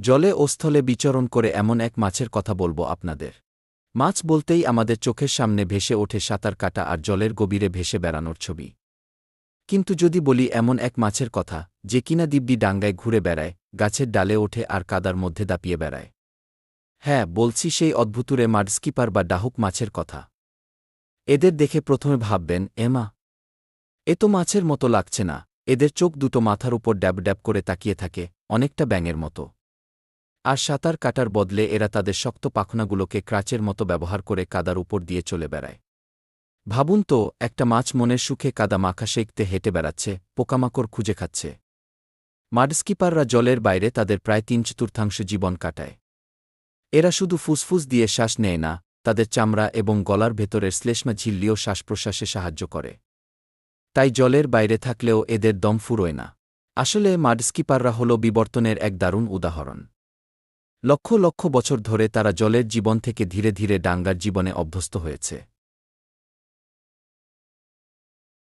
জলে ও স্থলে বিচরণ করে এমন এক মাছের কথা বলব আপনাদের। মাছ বলতেই আমাদের চোখের সামনে ভেসে ওঠে সাঁতার কাটা আর জলের গভীরে ভেসে বেড়ানোর ছবি। কিন্তু যদি বলি এমন এক মাছের কথা, যে কিনা দিব্যি ডাঙ্গায় ঘুরে বেড়ায়, গাছের ডালে ওঠে আর কাদার মধ্যে দাপিয়ে বেড়ায়। হ্যাঁ বলছি সেই অদ্ভুতুরে মাডস্কিপার বা ডাহুক মাছের কথা। এদের দেখে প্রথমে ভাববেন এমা এ তো মাছের মতো লাগছে না। এদের চোখ দুটো মাথার উপর ড্যাব ড্যাব করে তাকিয়ে থাকে, অনেকটা ব্যাঙের মতো। আর সাঁতার কাটার বদলে এরা তাদের শক্ত পাখনাগুলোকে ক্রাচের মতো ব্যবহার করে কাদার উপর দিয়ে চলে বেড়ায়। ভাবুন তো, একটা মাছ মনের সুখে কাদা মাখা শেখতে হেঁটে বেড়াচ্ছে, পোকামাকড় খুঁজে খাচ্ছে। মাডস্কিপাররা জলের বাইরে তাদের প্রায় তিন চতুর্থাংশ জীবন কাটায়। এরা শুধু ফুসফুস দিয়ে শ্বাস নেয় না, তাদের চামড়া এবং গলার ভেতরের শ্লেষ্মা ঝিল্লিও শ্বাস প্রশ্বাসে সাহায্য করে। তাই জলের বাইরে থাকলেও এদের দম ফুরোয় না। আসলে মাডস্কিপাররা হল বিবর্তনের এক দারুণ উদাহরণ। লক্ষ লক্ষ বছর ধরে তারা জলের জীবন থেকে ধীরে ধীরে ডাঙ্গার জীবনে অভ্যস্ত হয়েছে।